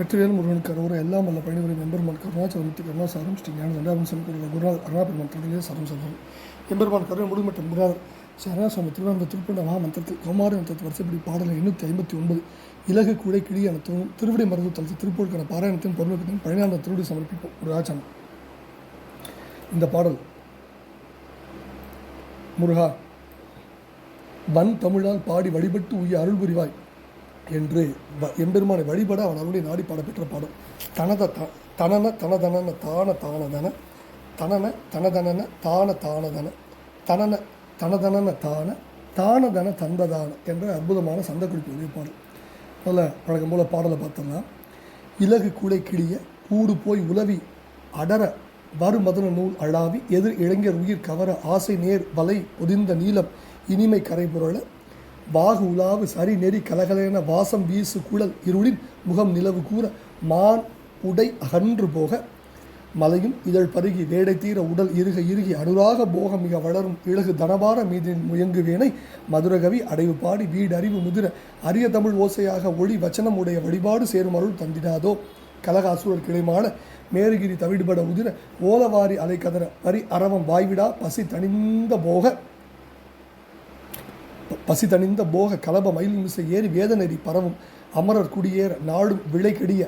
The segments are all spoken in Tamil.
வெற்றிவேல் முருகன் கரோர எல்லாம் வல்ல பழனிவரும் எம்பெருமான் கருணாச்சலமுத்தி கருணாசாரம் ஸ்ரீ ஞான தண்டாபுரம் கொடுத்த குருநாதர் அருணாபெருமான் திருநிலை சரம் சந்தம் எம்பெருமான் கருணை முழுமட்டம் குருநாதர் சரணாசிரம திருவனந்த திருப்பண்ட மகா கௌமாரி மந்திரத்தில் வரிசைப்படி பாடல் எண்ணூற்றி ஐம்பத்தி ஒன்பது இலகு கூடை கிளி அனைத்தும் திருவிடை மருந்து தளத்து திருப்பூருக்கான பாராயணத்தின் பொருளுக்கும் பழனியாண்ட திருவிடி சமர்ப்பிப்போம். ஒரு ஆச்சனம் இந்த பாடல் முருகா வன் தமிழால் பாடி வழிபட்டு உய்ய அருள் புரிவாய். என்று வ- எம்பெருமானை வழிபட அவன் அருளை நாடி பாட பெற்ற தனத த தனன தனதனன தான தானதன தனன தனதனன தான தானதன தனன தனதனன தான தானதன தந்ததான என்ற அற்புதமான சந்த குறிப்பு பாடல். அதில் வழக்கம் போல் பாடலை பார்த்தோம்னா இலகு கூடை கிளிய கூடு போய் உலவி அடர வருமதன நூல் அழாவி எதிர் இளைஞர் உயிர் கவர ஆசை நேர் வலை பொதிந்த நீலம் இனிமை கரை புரள வாகு உலாவு சரி நெறி கலகலென வாசம் வீசு குழல் இருளின் முகம் நிலவு கூற மான் உடை அகன்று போக. மலையும் இதழ் பருகி வேடை தீர உடல் இருக இறுகி அனுராக போக மிக வளரும் இழகு தனபார மீதின் முயங்குவேனை மதுரகவி அடைவு பாடி வீடறிவு முதிர அரிய தமிழ் ஓசையாக ஒளி வச்சனம் உடைய வழிபாடு சேரும் அருள் தந்திடாதோ. கலகாசூரர் கிளைமான மேருகிரி தவிடுபட உதிர ஓலவாரி அலைக்கதற வரி அரவம் வாய்விடா பசி தணிந்த போக. பசி தணிந்த போக கலப மயில் மிசை ஏறி வேதநெறி பரவும் அமரர் குடியேற நாடும் விளை கெடிய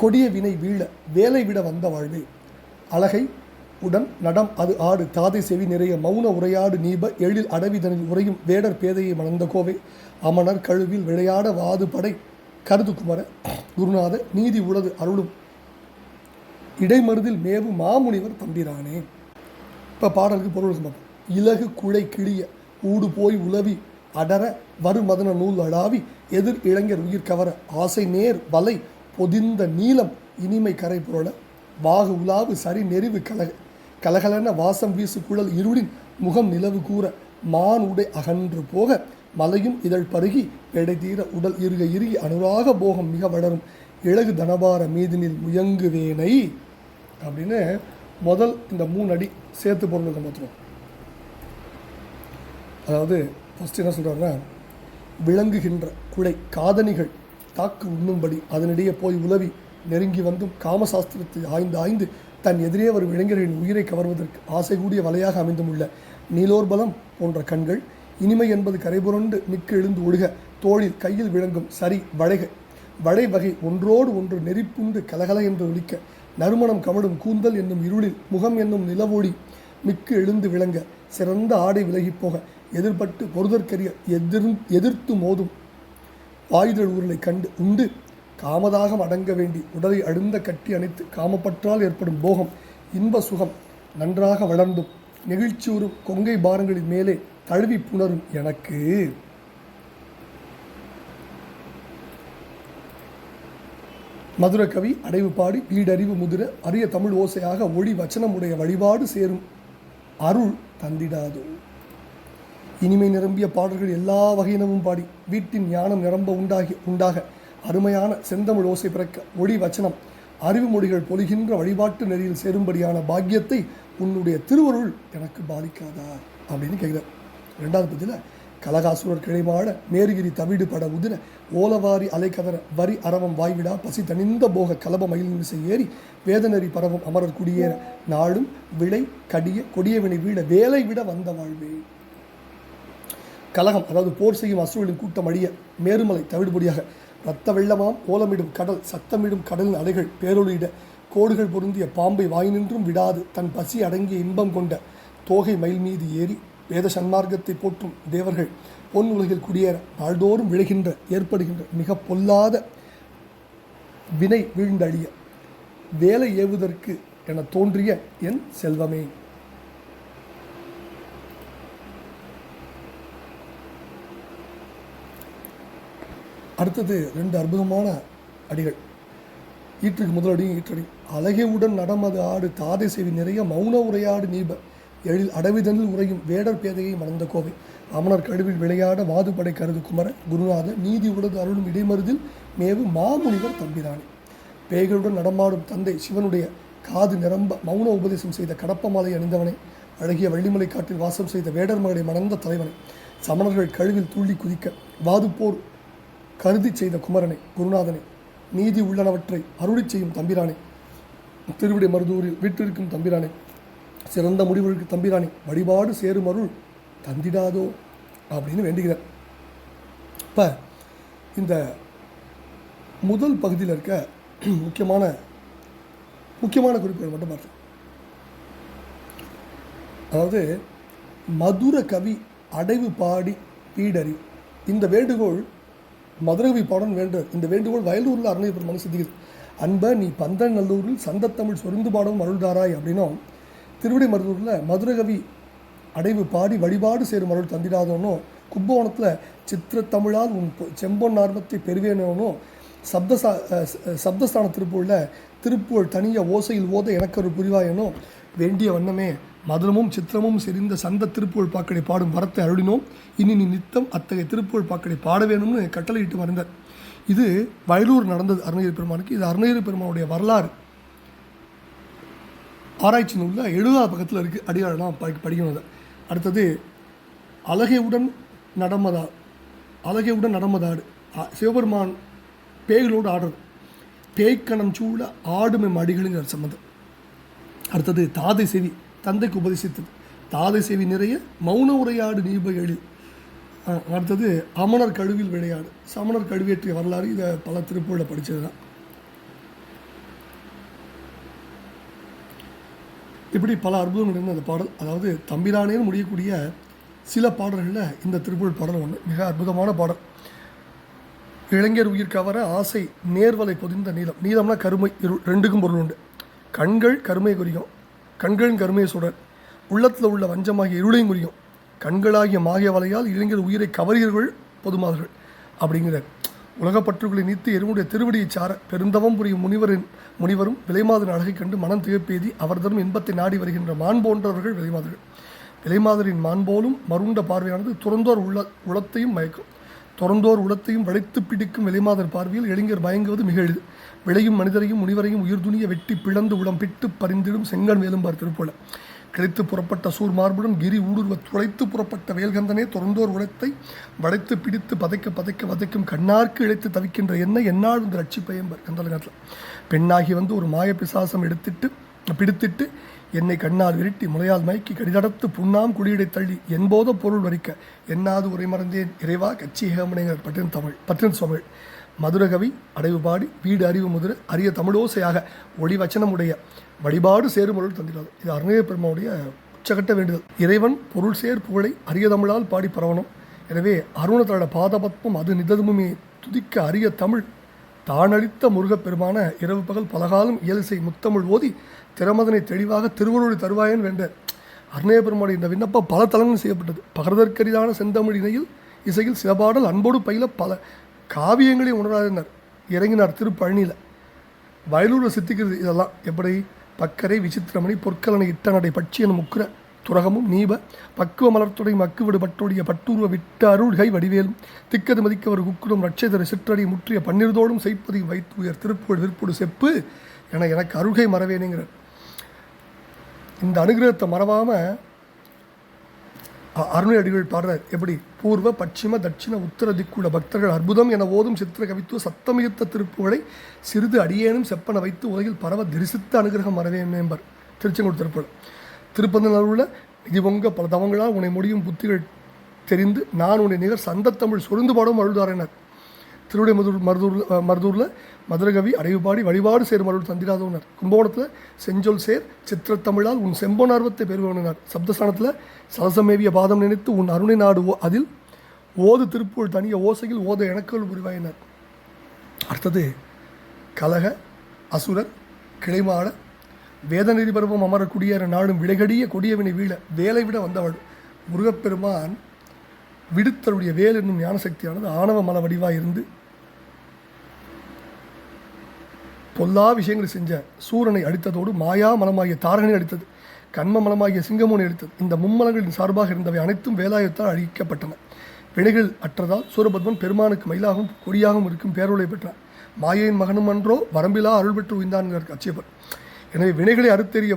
கொடிய வினை வீழ வேலை விட வந்த வாழ்வே. அழகை உடன் நடம் அது ஆடு தாதை செவி நிறைய மௌன உரையாடு நீப எழில் அடவிதனில் உறையும் வேடர் பேதையை மணந்த கோவை. அமணர் கழுவில் விளையாட வாது படை கருது குமர. குருநாத நீதி உளது அருளும் இடைமருதில் மேவு மாமுனிவர் தம்பிரானே. இப்போ பாடலுக்கு பொருள் பார்ப்போம் இலகு குழை கிளிய ஊடு போய் உலவி அடர வருமதன நூல் அழாவி எதிர் இளைஞர் உயிர் கவர ஆசை நேர் வலை பொதிந்த நீளம் இனிமை கரை புரள வாகு உலாவு சரி நெறிவு கலக கலகலன வாசம் வீசு குழல் இருளின் முகம் நிலவு கூற மான் உடை அகன்று போக மலையும் இதழ் பருகி எடை தீர உடல் இருக இறுகி அனுராக போகம் மிக வளரும் இழகு தனபார மீதினில் முயங்குவேனை அப்படின்னு முதல் இந்த மூணு அடி சேர்த்து பொருளுக்கு மாற்றுவோம் அதாவது ஃபஸ்ட்டு என்ன சொல்கிறாருன்னா விளங்குகின்ற குடை காதணிகள் தாக்கு உண்ணும்படி அதனிடையே போய் உலவி நெருங்கி வந்தும் காமசாஸ்திரத்தை ஆய்ந்து ஆய்ந்து தன் எதிரே வரும் இளைஞர்களின் உயிரை கவர்வதற்கு ஆசை கூடிய வலையாக அமைந்துமுள்ள நீலோர்பலம் போன்ற கண்கள் இனிமை என்பது கரைபுரண்டு மிக்கு எழுந்து ஒழுக தோளில் கையில் விளங்கும் சரி வளைக வளை வகை ஒன்றோடு ஒன்று நெறிப்புண்டு கலகல என்று ஒலிக்க நறுமணம் கமழும் கூந்தல் என்னும் இருளில் முகம் என்னும் நிலவொளி மிக்கு எழுந்து விளங்க சிறந்த ஆடை விலகிப் போக எதிர்பட்டு பொறுதற்கரிய எதிர் எதிர்த்து மோதும் வாயுதல் ஊரலை கண்டு உண்டு. காமதாகம் அடங்க வேண்டி உடலை அழுந்த கட்டி அணைத்து காமப்பற்றால் ஏற்படும் போகம் இன்ப சுகம் நன்றாக வளர்ந்தும் நெகிழ்ச்சியுறும் கொங்கை பாரங்களின் மேலே தழுவி புணரும் எனக்கு. மதுரகவி அடைவு பாடி வீடறிவு முதிர அரிய தமிழ் ஓசையாக ஒளி வச்சனமுடைய வழிபாடு சேரும் அருள் தந்திடாதோ. இனிமை நிரம்பிய பாடல்கள் எல்லா வகையினமும் பாடி வீட்டின் ஞானம் நிரம்ப உண்டாகி உண்டாக. அருமையான செந்தமிழ் ஓசை பிறக்க ஒளி வச்சனம். அறிவு மொழிகள் பொழிகின்ற வழிபாட்டு நெறியில் சேரும்படியான பாக்கியத்தை உன்னுடைய திருவருள் எனக்கு பாதிக்காதா அப்படின்னு கேட்குறார். ரெண்டாவது பதில கலகாசுரர் கிளைமாட மேருகிரி தவிடு பட உதிர ஓலவாரி அலைக்கதற வரி அரவம் வாய்விடா பசி தனிந்த போக கலப மயில் ஏறி வேதநெறி பரவும் அமரர் குடியேற. நாளும் விளை கடிய கொடியவினை வீட வேலை விட வந்த வாழ்வே. கலகம் அதாவது போர் செய்யும் அசுரர்களின் கூட்டம் அழிய மேருமலை தவிடுபடியாக ரத்த வெள்ளமாம் ஓலமிடும் கடல் சத்தமிடும் கடலின் அலைகள் பேரொழியிட கோடுகள் பொருந்திய பாம்பை வாய் நின்றும் விடாது. தன் பசி அடங்கிய இன்பம் கொண்ட தோகை மயில் மீது ஏறி வேத சன்மார்க்கத்தை போற்றும் தேவர்கள் பொன் உலகில் குடியேற நாள்தோறும் விழுகின்ற ஏற்படுகின்ற மிக பொல்லாத வினை வீழ்ந்தழிய வேலை ஏவுதற்கு என தோன்றிய என் செல்வமே. அடுத்தது ரெண்டு அற்புதமான அடிகள். ஈற்றுக்கு முதலடியும் ஈற்றடி. அழகையுடன் நடமது ஆடு தாதை செவி நிறைய மௌன உரையாடு நீப. எழில் அடவிதனில் உறையும் வேடர் பேதையை மணந்த கோவை அமனர் கழுவில் விளையாட வாதுபடை கருது குமர. குருநாத நீதி உடது அருளும் இடைமருதில் மேவு மாமுனிவர் தம்பிதானே பேய்களுடன் நடமாடும் தந்தை சிவனுடைய காது நிரம்ப மௌன உபதேசம் செய்த கடப்பமாலை அணிந்தவனை. அழகிய வள்ளிமலை காட்டில் வாசம் செய்த வேடர் மகளை மணந்த தலைவனை. சமணர்கள் கழுவில் துள்ளி குதிக்க வாதுப்போர் கருதி செய்த குமரனை குருநாதனை நீதி உள்ளனவற்றை அருளி செய்யும் தம்பிரானை திருவிடை மருதூரில் வீட்டிற்கும் தம்பிரானை சிறந்த முடிவுகளுக்கு தம்பிரானை வழிபாடு சேரும் அருள் தந்திடாதோ அப்படின்னு வேண்டுகிறார். இப்போ இந்த முதல் பகுதியில் இருக்க முக்கியமான முக்கியமான குறிப்புகள் மட்டும் பார்த்தேன் அதாவது மதுர கவி அடைவு பாடி பீடறி இந்த வேண்டுகோள் மதுரகவி பாடன் வேண்டு இந்த வேண்டுகோள் வயலூரில் அருணை பெருமானு சித்திக்குது அன்ப நீ பந்தன் நல்லூரில் சந்தத்தமிழ் சொருந்து பாடம் அருள்தாராய் அப்படின்னும் திருவிடை மருதூரில் மதுரகவி அடைவு பாடி வழிபாடு சேரும் அருள் தந்திடாதோனும் கும்பகோணத்தில் சித்திரத்தமிழால் உன் செம்பொன் ஆர்வத்தை பெறுவேனோனும் சப்தசா சப்தஸ்தான திருப்பூரில் திருப்பூர் தனிய ஓசையில் ஓத எனக்கு ஒரு புரிவாயனும் வேண்டிய வண்ணமே மதுரமும் சித்திரமும் செறிந்த சந்த திருப்புகழ் பாக்கடை பாடும் வரத்தை அருளினோம். இனி நீ நித்தம் அத்தகைய திருப்புகழ் பாக்கடை பாட வேணும்னு கட்டளையிட்டு வந்தார். இது வயலூர் நடந்தது. அருணகிரி பெருமானுக்கு. இது அருணகிரி பெருமானுடைய வரலாறு. ஆராய்ச்சி நூலில் எழுபதாவது பக்கத்தில் இருக்குது அடியாளெல்லாம் படி படிக்கணும் அதை அடுத்தது அழகையுடன் நடமதா அழகையுடன் நடமதாடு. சிவபெருமான் பேய்களோடு ஆடுறது. பேய்க்கணம் சூழ ஆடுமை மடிகளுங்கிற சம்மந்தம் அடுத்தது தாதை செவி. தந்தைக்கு உபதேசித்தது. தாதை செவி நிறைய மௌன உரையாடு நீப எழி. அடுத்தது அமணர் கழுவில் விளையாடு. சமணர் கழுவேற்றிய வரலாறு இதை பல திருப்பூரில் படித்தது தான் இப்படி பல அற்புதங்கள் இருந்த அந்த பாடல். அதாவது தம்பிரானேன்னு முடியக்கூடிய சில பாடல்களில் இந்த திருப்பூர் பாடல் ஒன்று மிக அற்புதமான பாடல். இளைஞர் உயிர் கவர ஆசை நேர்வலை பொதிந்த நீளம். நீளம்னா கருமை இரு ரெண்டுக்கும் பொருள் உண்டு. கண்கள் கருமை குறிக்கும். கண்களின் கருமையை சுடர் உள்ளத்தில் உள்ள வஞ்சமாகிய இருளையும் குறிக்கும் கண்களாகிய மாகிய வலையால் இளைஞர் உயிரை கவரியர்கள் பொதுமாதர்கள். அப்படிங்கிறார் உலகப்பற்றுகளை நீத்து எருமுடைய திருவடியை சார பெருந்தவம் புரியும் முனிவரின் முனிவரும் விலைமாதரின் அழகை கண்டு மனம் திகப்பேதி அவர் தரும் இன்பத்தை நாடி வருகின்ற மான் போன்றவர்கள் விலைமாதர்கள். விலைமாதரின் மான் போலும் மருண்ட பார்வையானது துறந்தோர் உள்ள உளத்தையும் மயக்கும். துறந்தோர் உலத்தையும் வளைத்து பிடிக்கும் வெளிமாதர் பார்வையில் இளைஞர் பயங்குவது மிக எளிது. விளையும் மனிதரையும் முனிவரையும் உயிர் துணிய வெட்டி பிளந்து உளம் பிட்டு பறிந்திடும் செங்கன் வேலும்பார் திருப்போல. கிழித்து புறப்பட்ட சூர் மார்புடன் கிரி ஊடுருவ துளைத்து புறப்பட்ட வேல்கந்தனே துறந்தோர் உலத்தை வளைத்து பிடித்து பதைக்க பதைக்க வதைக்கும் கண்ணார்க்கு இழைத்து தவிக்கின்ற என்ன என்னால் இந்த ரட்சி பயம்பர் கந்தலகத்தில் பெண்ணாகி வந்து ஒரு மாய பிசாசம் எடுத்துட்டு பிடித்திட்டு என்னை கண்ணால் விரட்டி முளையால் மயக்கி கடிதடத்து புண்ணாம் குடியடை தள்ளி என்போத பொருள் வரிக்க என்னாது உரை மறந்தேன். இறைவா கச்சி ஏகமனைகள் பற்றின் தமிழ் பற்றின் தமிழ் மதுரகவி அடைவு பாடி வீடு அறிவு முதிர அரிய தமிழோசையாக ஒளி வச்சனமுடைய வழிபாடு சேருமொருள் தந்திராது. இது அருணய பெருமாவுடைய உச்சகட்ட வேண்டுதல். இறைவன் பொருள் சேர் புகழை அரிய தமிழால் பாடி பரவணும். எனவே அருணத்தோட பாதபத்மம் அது நிதமுமே துதிக்க அரிய தமிழ் தானளித்த முருகப்பெருமான இரவு பகல் பலகாலம் இயலிசை முத்தமிழ் ஓதி திறமதனை தெளிவாக திருவள்ளுவரை தருவாயன் வேண்டார் அருணய பெருமானுடைய இந்த விண்ணப்பம் பல தலங்கள் செய்யப்பட்டது. பகர்தற்கரிதான செந்தமிழ் இணையில் இசையில் சிலபாடல் அன்போடு பயில பல காவியங்களை உணராதினர். இறங்கினார் திருப்பழனியில். வயலூரில் சித்திக்கிறது இதெல்லாம். எப்படி? பக்கரை விசித்திரமணி பொற்கலனை இட்ட நடை பட்சியன் முக்குர துரகமும் நீப பக்குவ மலர்த்துடை மக்குவிடு பட்டுடைய பட்டுருவ விட்ட அருள்கை வடிவேலும் திக்கது மதிக்கவர் குக்குடும் ரட்சதர சிற்றடி முற்றிய பன்னிருதோடும் செய்ப்பதையும் வைத்து உயர் திருப்புகழ் விற்புடு செப்பு என எனக்கு அருள்கை மறவேனுங்கிறார் இந்த அனுகிரகத்தை மறவாமல் அருணை அடிகள் பாடுறார். எப்படி? பூர்வ பட்சிம தட்சிண உத்தர திக்குள்ள பக்தர்கள் அற்புதம் என ஓதும் சித்திர கவித்துவ சத்தமயுத்த திருப்புகளை சிறிது அடியேனும் செப்பன வைத்து உலகில் பரவ தரிசித்த அனுகிரகம் வரவேன் என்பர். திருச்செங்கோடு திருப்பூர் திருப்பந்தநல்லூரில் இது பொங்க பல தவங்களால் உன்னை முடியும் புத்திகள் தெரிந்து நான் உன்னை நிகர் சந்தத்தமிழ் சொருந்து பாடும் அருள்தாரனர். திருவிடை மதுர் மருதூரில் மருதூரில் மதுரகவி அடைவுபாடி வழிபாடு சேரும் மருள் தந்திராதவனர். கும்பகோணத்தில் செஞ்சொல் சேர் சித்திரத்தமிழால் உன் செம்பொனார்வத்தை பெறுவனர் சப்தஸ்தானத்தில் சலசமேவிய பாதம் நினைத்து உன் அருணை நாடு ஓ அதில் ஓது திருப்பூர் தனிய ஓசையில் ஓத எனக்கள் உருவாயினர். அடுத்தது கலக அசுரர் கிளைமாட வேதநெறி பருவம் அமர குடியேற நாடும் விளைகடிய கொடியவினை வீழ வேலை விட வந்தவள் முருகப்பெருமான் விடுத்தருடைய வேல் என்னும் ஞானசக்தியானது ஆணவ மல வடிவாக இருந்து பொல்லா விஷயங்களை செஞ்ச சூரனை அடித்ததோடு மாயா மலமாகிய தாரகனை அடித்தது கண்ம மலமாகிய சிங்கமோனை அடித்தது. இந்த மும்மலங்களின் சார்பாக இருந்தவை அனைத்தும் வேலாயுத்தால் அழிக்கப்பட்டன. வினைகள் அற்றதால் சூரபத்மன் பெருமானுக்கு மயிலாகவும் கொடியாகவும் இருக்கும் பேரொழி பெற்றான். மாயையின் மகனும் அன்றோ வரம்பிலா அருள் பெற்று உய்ந்தான் கச்சியப்பன் எனவே வினைகளை அறுத்தெறிய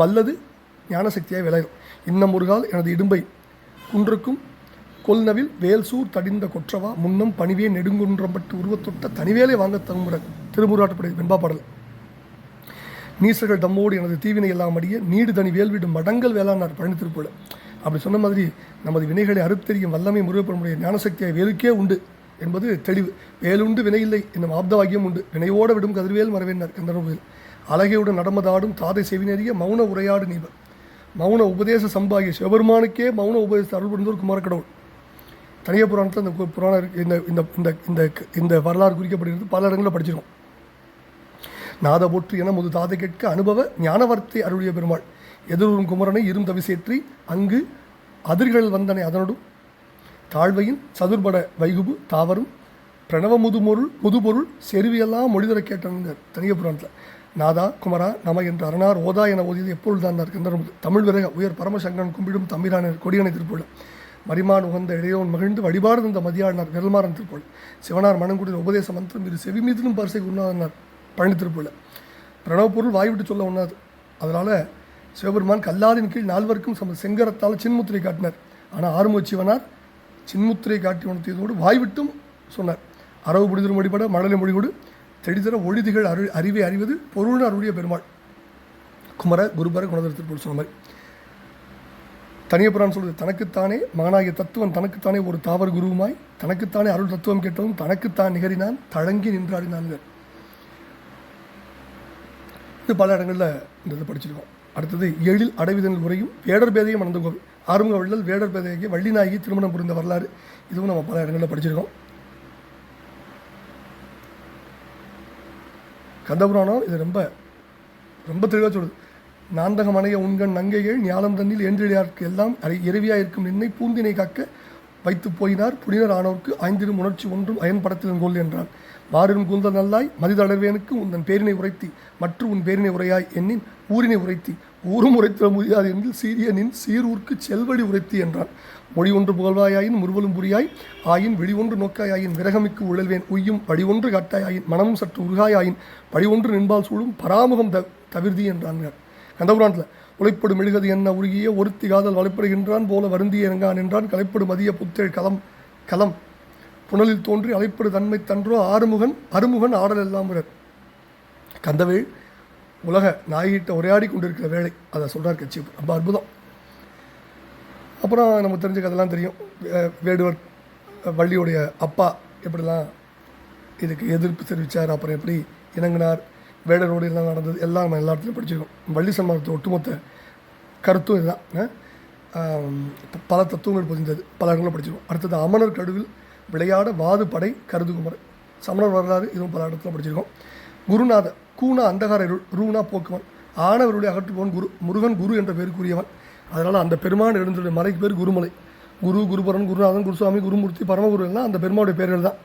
வல்லது ஞானசக்தியாக விளையும். இன்னும் ஒரு கால் எனது இடும்பை குன்றுக்கும் கொல்நவில் வேல்சூர் தடிந்த கொற்றவா? முன்னம் பணிவே நெடுங்குன்றம்பட்டு உருவத்தொட்ட தனிவேலை வாங்க தங்குற திருமுறாட்டுப்படை வெண்பா பாடல். நீசர்கள் தம்மோடு எனது தீவினை எல்லாம் அடிய நீடு தனி வேல்விடும் மடங்கள் வேளாண் பழனி திருப்பூர் அப்படி சொன்ன மாதிரி நமது வினைகளை அறுத்தெறியும் வல்லமை முருகப்பெருமுடைய ஞானசக்தியாக வேலுக்கே உண்டு என்பது தெளிவு. வேலுண்டு வினையில்லை என்னும் ஆப்தவாகியம் உண்டு. வினையோடு விடும் கதிர்வேல் மரவேனார் கந்தரவில் அழகையுடன் நடமதாடும் தாதை செவினறிய மௌன உரையாடு நீவர் மௌன உபதேச சம்பாகி சிவபெருமானுக்கே மௌன உபதேச அருள் புரிந்தோர் குமாரக்கடவுள். தனிய புராணத்தில் இந்த புராண புராணம் இந்த இந்த இந்த இந்த இந்த வரலாறு குறிக்கப்படுகிறது. பல இடங்களில் படிச்சிருக்கோம். நாத போற்று என முது தாதை கேட்க அனுபவ ஞானவர்த்தை அருளிய பெருமாள். எதிரூரும் குமரனை இரும் தவிசேற்றி அங்கு அதிர்கள் வந்தனை அதனோடும். தாழ்வையின் சதுர்பட வைகுபு தாவரும் பிரணவ முதுமொருள் முதுபொருள் செருவியெல்லாம் மொழிதர கேட்டனர் தனிய புராணத்தில். நாதா குமரா நம என்று அரணார் ஓதா என ஓதியது எப்பொழுதுதான் தமிழ் விரக உயர் பரமசங்கரன் கும்பிடும் தம்பிரான கொடியனை திருப்பூர் மரிமான் உகந்த இடையோன் மகிழ்ந்து வழிபாடு தந்த மதியாடினார் விரல்மாறன் திருப்பூர் சிவனார் மனங்குடியில் உபதேச மந்திரம் இரு செவி மீதிலும் பரிசை உண்ணாதனார் பழனி திருப்பூர் பிரணவ பொருள் வாய்விட்டு சொல்ல உண்ணாது அதனால் சிவபெருமான் கல்லாரின் கீழ் நால்வருக்கும் சம செங்கரத்தால் சின்முத்திரை காட்டினார். ஆனால் ஆறுமுக சிவனார் சின்முத்திரை காட்டி உணர்த்தியதோடு வாய் விட்டும் சொன்னார். அரவு புடிதரும் வழிபட மழலை மொழிகொடு தெளிதர ஒழுதிகள் அரு அறிவை அறிவது பொருள் அருளிய பெருமாள். குமர குருபர குணதரத்தில் சொன்ன மாதிரி. தனியபுரான் சொல்வது தனக்குத்தானே மகனாகிய தத்துவம் தனக்குத்தானே ஒரு தாவர குருவுமாய் தனக்குத்தானே அருள் தத்துவம் கேட்டவும் தனக்குத்தான் நிகரினான் தழங்கி நின்றாடினான்கள். இது பல இடங்களில் இந்த இதை படிச்சிருக்கோம். அடுத்தது எழில் அடைவிதல் உரையும் வேடர் பேதையும் மணந்த கோவில். ஆறுமுக வள்ளல் வேடர் பேதையை வள்ளிநாயகி திருமணம் புரிந்த வரலாறு. இதுவும் நம்ம பல இடங்களில் படிச்சிருக்கோம். கந்தபுராணம் இது ரொம்ப ரொம்ப தெளிவாக சொல்லுது. நாந்தகம் அணைய உண்கண் நங்கைகள் ஞானம் தண்ணில் என்றியாருக்கு எல்லாம் அரை இரவியாக இருக்கும் நின்னை பூந்தினை காக்க வைத்து போயினார் புனிதர் ஆனோர்க்கு ஐந்திரும் உணர்ச்சி ஒன்றும் அயன் கொள் என்றான். மாறிடும் கூந்தல் நல்லாய் மதிதளர்வேனுக்கு உன் பேரினை உரைத்தி மற்றும் உன் பேரினை உரையாய் என்னின் ஊரினை உரைத்தி ஊரும் உரைத்திட முடியாது என்று சீரியனின் சீரூர்க்கு செல்வடி உரைத்து என்றான். மொழி ஒன்று புகழ்வாயாயின் முறுவலும் புரியாய் ஆயின் வெளி ஒன்று நோக்காயாயின் விரகமிக்கு உழல்வேன் உய்யும் படி ஒன்று காட்டாயாயின் மனமும் சற்று உருகாயாயின் வழி ஒன்று நின்பால் சூழும் பராமுகம் த தவிர்தி என்றாங்க கந்தபுராணத்தில் உழைப்படும் மெழுகது என்ன உருகிய ஒருத்தி காதல் வலைப்படுகின்றான் போல வருந்திய இறங்கான் என்றான் கலைப்படும் மதிய புத்தேழ் களம் களம் புனலில் தோன்றி அழைப்படு தன்மை தன்றோ ஆறுமுகன் அருமுகன் ஆடல் எல்லாம் கந்தவேள் உலக நாயகிட்ட உரையாடி கொண்டிருக்கிற வேலை. அதை சொல்கிறார் கட்சி ரொம்ப அற்புதம். அப்புறம் நம்ம தெரிஞ்ச கதெல்லாம் தெரியும். வே- வேடுவர் வள்ளியுடைய அப்பா எப்படிலாம் இதுக்கு எதிர்ப்பு தெரிவித்தார் அப்புறம் எப்படி இணங்கினார் வேடரோடு எல்லாம் நடந்தது எல்லாம் நம்ம எல்லா இடத்துலையும் படிச்சிருக்கோம். வள்ளி சன்மானத்து ஒட்டுமொத்த கருத்தும் இதுதான். பல தத்துவங்கள் பொதிந்தது. பல இடங்களில் படிச்சிருக்கோம். அடுத்தது அமனர் கடுவில் விளையாட வாது படை கருதுகுமர் சமணர் வரலாறு இதுவும் பல இடத்துல படிச்சிருக்கோம். குருநாதர் கூனா அந்தகார ரூணா போக்குவன். ஆனவருடைய அகற்றுபவன் குரு முருகன் குரு என்ற பேருக்குரியவன். அதனால் அந்த பெருமான் எழுந்துடைய மலைக்கு பேர் குருமலை. குரு குருபரன் குருநாதன் குருசுவாமி குருமூர்த்தி பரமகுரு எல்லாம் அந்த பெருமாவுடைய பேர்கள் தான்.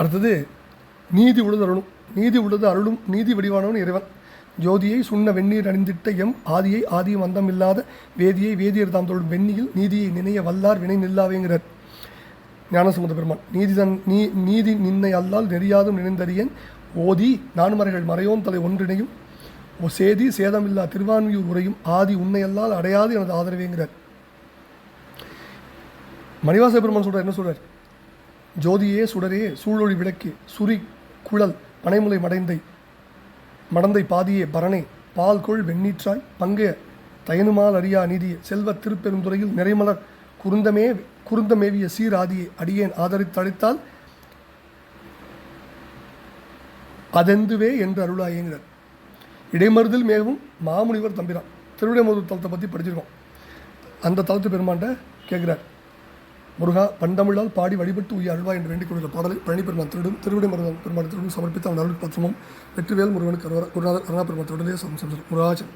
அடுத்தது நீதி உள்ளது அருளும் நீதி உள்ளது அருளும் நீதி வடிவானவன் இறைவன். ஜோதியை சுண்ண வெந்நீர் அணிந்திட்ட எம் ஆதியை ஆதியும் அந்தம் இல்லாத வேதியை வேதியர் தாம் தொழும் வெண்ணியில் நீதியை நினைய வல்லார் வினை நில்லாவேங்கிறார். ஞானசமுத பெருமான் நீதி தன் நீ நீதி நின்னை அல்லால் நெறியாதும் நினைந்தறியேன். ஓதி நான்மறைகள் மறையோன் தலை ஒன்றினையும் ஓ சேதி சேதமில்லா திருவான்மியூர் உரையும் ஆதி உன்னை அல்லால் அடையாது எனது ஆதரவேங்கிறார். மணிவாச பெருமான் சொல்றார் என்ன சொல்கிறார் ஜோதியே சுடரே சூழொளி விளக்கே சுரி குழல் பனைமுலை மடைந்தை மடந்தை பாதியே பரணே பால் கொள் வெண்ணீற்றாய் பங்கைய தயனுமால் அறியா நீதியே செல்வ திருப்பெருந்துறையில் நிறைமலர் குருந்தமே குருந்தமேவிய சீராதியை அடியேன் ஆதரித்தழைத்தால் அதெந்துவே என்று அருளாயேங்கிறார் இடைமருதில் மேவும் மாமுனிவர் தம்பிரான். திருவிடைமருதூர் தலத்தை பற்றி படிச்சிருக்கோம். அந்த தலத்து பெருமாண்ட கேட்குறார் முருகா பண்டமிழால் பாடி வழிபட்டு உய்ய அழ்வா என்று வேண்டிக் கொண்டுள்ள பாடலை பழனி பெருமான் திருடும் திருவிடை மருதம் பெருமான் திருடும் சமர்ப்பித்த அவன் அருள் பத்திரமும் வெற்றிவேல் முருகனுக்கு அருவா- குருநாதர் அருணா பெருமான் திருடலே சமசம் முருகாச்சன்